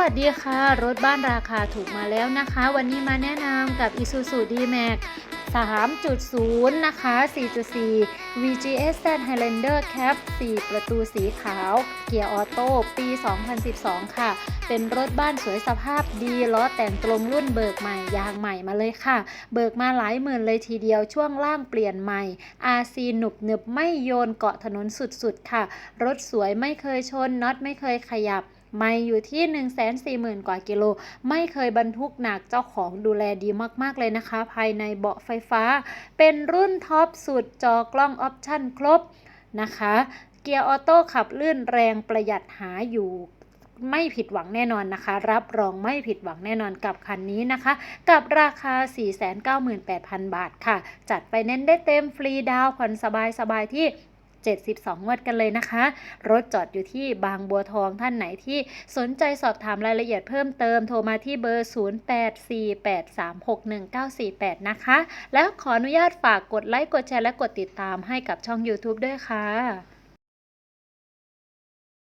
วัสดีค่ะ รถบ้านราคาถูกมาแล้วนะคะ วันนี้มาแนะนำกับ Isuzu D-Max 3.0 นะคะ 4.4 VGS Z Highlander Cap 4ประตูสีขาว เกียร์ออโต้ ปี 2012 ค่ะ เป็นรถบ้านสวยสภาพดีล้อแต่งตรงรุ่นเบิกใหม่ ยางใหม่มาเลยค่ะ เบิกมาหลายหมื่นเลยทีเดียว ช่วงล่างเปลี่ยนใหม่ RC หนุบหนึบไม่โยนเกาะถนนสุดๆ ค่ะ รถสวยไม่เคยชนน็อตไม่เคยขยับ ไม่อยู่ที่ 1 4 0 0 0 0 กว่ากิโล ไม่เคยบรรทุกหนักเจ้าของดูแลดีมากๆเลยนะคะ ภายในเบาะไฟฟ้า เป็นรุ่นท็อปสุดจอกล้องออปชั่นครบนะคะ เกียร์ออโต้ขับลื่นแรงประหยัดหาอยู่ไม่ผิดหวังแน่นอนนะคะ รับรองไม่ผิดหวังแน่นอนกับคันนี้นะคะ กับราคา 498,000 บาทค่ะ จัดไปเน้นได้เต็มฟรีดาวน์ผ่อนสบายๆที่ 72 งวดกันเลยนะคะ รถจอดอยู่ที่บางบัวทองท่านไหนที่สนใจสอบถามรายละเอียดเพิ่มเติมโทรมาที่เบอร์ 0848361948 นะคะ แล้วขออนุญาตฝากกดไลค์ กดแชร์ และกดติดตามให้กับช่อง YouTube ด้วยค่ะ